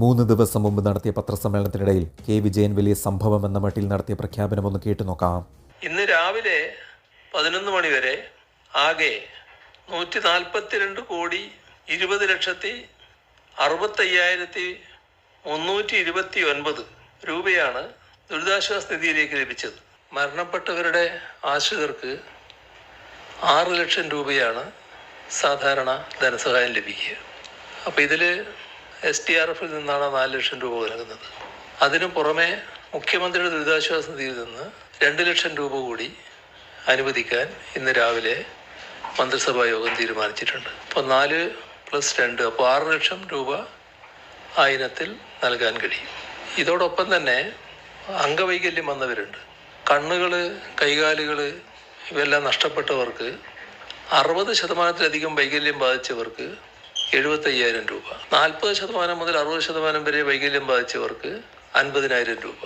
മൂന്ന് ദിവസം മുമ്പ് നടത്തിയ പത്രസമ്മേളനത്തിനിടയിൽ കെ വിജയൻ വലിയ സംഭവം എന്ന മട്ടിൽ നടത്തിയ പ്രഖ്യാപനം ഒന്ന് കേട്ടു നോക്കാം. ഇന്ന് രാവിലെ പതിനൊന്ന് മണിവരെ ആകെ നൂറ്റി നാൽപ്പത്തിരണ്ട് കോടി ഇരുപത് ലക്ഷത്തി അറുപത്തയ്യായിരത്തി മുന്നൂറ്റി ഇരുപത്തി ഒൻപത് രൂപയാണ് ദുരിതാശ്വാസ നിധിയിലേക്ക് ലഭിച്ചത്. മരണപ്പെട്ടവരുടെ ആശ്രിതർക്ക് ആറ് ലക്ഷം രൂപയാണ് സാധാരണ ധനസഹായം ലഭിക്കുക. അപ്പോൾ ഇതിൽ എസ് ടി ആർ എഫിൽ നിന്നാണ് നാല് ലക്ഷം രൂപ നൽകുന്നത് അതിനു പുറമെ മുഖ്യമന്ത്രിയുടെ ദുരിതാശ്വാസ നിധിയിൽ നിന്ന് രണ്ട് ലക്ഷം രൂപ കൂടി അനുവദിക്കാൻ ഇന്ന് രാവിലെ മന്ത്രിസഭാ യോഗം തീരുമാനിച്ചിട്ടുണ്ട്. അപ്പോൾ നാല് പ്ലസ് രണ്ട് അപ്പോൾ ആറ് ലക്ഷം രൂപ ആ ഇനത്തിൽ നൽകാൻ കഴിയും. ഇതോടൊപ്പം തന്നെ അംഗവൈകല്യം വന്നവരുണ്ട്. കണ്ണുകൾ കൈകാലുകൾ ഇവയെല്ലാം നഷ്ടപ്പെട്ടവർക്ക് അറുപത് ശതമാനത്തിലധികം വൈകല്യം ബാധിച്ചവർക്ക് എഴുപത്തയ്യായിരം രൂപ. നാൽപ്പത് ശതമാനം മുതൽ അറുപത് ശതമാനം വരെ വൈകല്യം ബാധിച്ചവർക്ക് അൻപതിനായിരം രൂപ.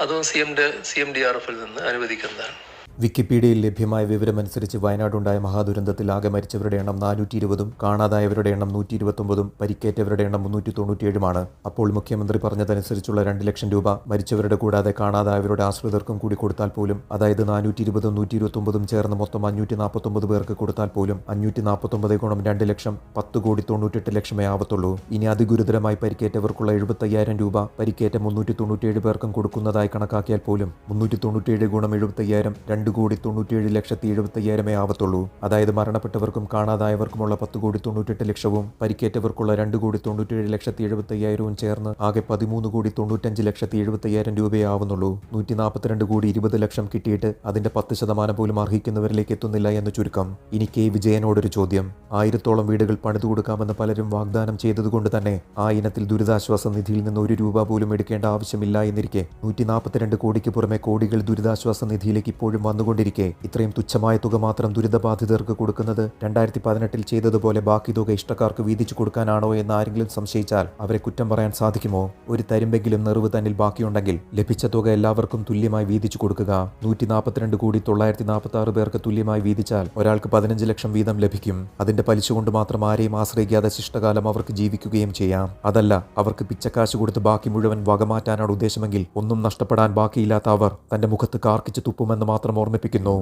അതും C M D C M D R എഫിൽ നിന്ന് അനുവദിക്കുന്നതാണ്. വിക്കിപീഡിയയിൽ ലഭ്യമായ വിവരമനുസരിച്ച് വയനാടുണ്ടായ മഹാദുരന്തത്തിൽ ആകെ മരിച്ചവരുടെ എണ്ണം നാനൂറ്റി ഇരുപതും കാണാതായവരുടെ എണ്ണം നൂറ്റി ഇരുപത്തൊമ്പതും പരിക്കേറ്റവരുടെ എണ്ണം മുന്നൂറ്റി തൊണ്ണൂറ്റിയേഴുമാണ് അപ്പോൾ മുഖ്യമന്ത്രി പറഞ്ഞതനുസരിച്ചുള്ള രണ്ട് ലക്ഷം രൂപ മരിച്ചവരുടെ കൂടാതെ കാണാതായവരുടെ ആശ്രിതർക്കും കൂടി കൊടുത്താൽ പോലും അതായത് നാനൂറ്റി ഇരുപതും നൂറ്റി ഇരുപത്തൊമ്പതും ചേർന്ന് മൊത്തം അഞ്ഞൂറ്റി നാൽപ്പത്തൊമ്പത് പേർക്ക് കൊടുത്താൽ പോലും അഞ്ഞൂറ്റി നാൽപ്പത്തൊമ്പത് ഗുണം രണ്ട് ലക്ഷം പത്ത് കോടി തൊണ്ണൂറ്റെട്ട് ലക്ഷമേ ആവത്തുള്ളൂ. ഇനി അതിഗുരുതരമായി പരിക്കേറ്റവർക്കുള്ള എഴുപത്തയ്യായിരം രൂപ പരിക്കേറ്റ മുന്നൂറ്റി തൊണ്ണൂറ്റിയേഴ് പേർക്കും കൊടുക്കുന്നതായി കണക്കാക്കിയാൽ പോലും മുന്നൂറ്റി തൊണ്ണൂറ്റിയേഴ് ഗുണം എഴുപത്തയ്യായിരം രണ്ട് കോടി തൊണ്ണൂറ്റിയേഴ് ലക്ഷത്തി എഴുപത്തയ്യായിരമേ ആവത്തുള്ളൂ. അതായത് മരണപ്പെട്ടവർക്കും കാണാതായവർക്കുമുള്ള പത്ത് കോടി തൊണ്ണൂറ്റെട്ട് ലക്ഷവും പരിക്കേറ്റവർക്കുള്ള രണ്ട് കോടി തൊണ്ണൂറ്റിയേഴ് ലക്ഷത്തി എഴുപത്തയ്യായിരവും ചേർന്ന് ആകെ പതിമൂന്ന് കോടി തൊണ്ണൂറ്റഞ്ച് ലക്ഷത്തി എഴുപത്തയ്യായിരം രൂപയേ ആവുന്നുള്ളൂ. നൂറ്റി നാൽപ്പത്തിരണ്ട് കോടി ഇരുപത് ലക്ഷം കിട്ടിയിട്ട് അതിന്റെ പത്ത് ശതമാനം പോലും അർഹിക്കുന്നവരിലേക്ക് എത്തുന്നില്ല എന്ന് ചുരുക്കം. ഇനി കെ. വിജയനോടൊരു ചോദ്യം. ആയിരത്തോളം വീടുകൾ പണിതു കൊടുക്കാമെന്ന് പലരും വാഗ്ദാനം ചെയ്തതുകൊണ്ട് തന്നെ ആ ഇനത്തിൽ ദുരിതാശ്വാസ നിധിയിൽ നിന്ന് ഒരു രൂപ പോലും എടുക്കേണ്ട ആവശ്യമില്ല എന്നിരിക്കെ നൂറ്റി നാൽപ്പത്തിരണ്ട് കോടിക്ക് പുറമെ കോടികൾ ദുരിതാശ്വാസ നിധിയിലേക്ക് ഇപ്പോഴും വന്നുകൊണ്ടിരിക്കെ. ഇത്രയും തുച്ഛമായ തുക മാത്രം ദുരിതബാധിതർക്ക് കൊടുക്കുന്നത് രണ്ടായിരത്തി പതിനെട്ടിൽ ചെയ്തതുപോലെ ബാക്കി തുക ഇഷ്ടക്കാർക്ക് വീതിച്ചു കൊടുക്കാനാണോ എന്ന് ആരെങ്കിലും സംശയിച്ചാൽ അവരെ കുറ്റം പറയാൻ സാധിക്കുമോ? ഒരു തരുമ്പെങ്കിലും നിറവ് തന്നിൽ ബാക്കിയുണ്ടെങ്കിൽ ലഭിച്ച തുക എല്ലാവർക്കും തുല്യമായി വീതിച്ചു കൊടുക്കുക. നൂറ്റി നാൽപ്പത്തിരണ്ട് കോടി തൊള്ളായിരത്തി നാൽപ്പത്തി ആറ് പേർക്ക് തുല്യമായി വീതിച്ചാൽ ഒരാൾക്ക് പതിനഞ്ച് ലക്ഷം വീതം ലഭിക്കും. അതിന്റെ പലിശ കൊണ്ട് മാത്രം ആരെയും ആശ്രയിക്കാതെ ശിഷ്ടകാലം അവർക്ക് ജീവിക്കുകയും ചെയ്യാം. അതല്ല അവർക്ക് പിച്ചക്കാശ് കൊടുത്ത് ബാക്കി മുഴുവൻ വകമാറ്റാനാണ് ഉദ്ദേശമെങ്കിൽ ഒന്നും നഷ്ടപ്പെടാൻ ബാക്കിയില്ലാത്ത അവർ തന്റെ മുഖത്ത് കാർക്കിച്ച് തുപ്പുമെന്ന് മാത്രം ഓർമ്മിപ്പിക്കുന്നു.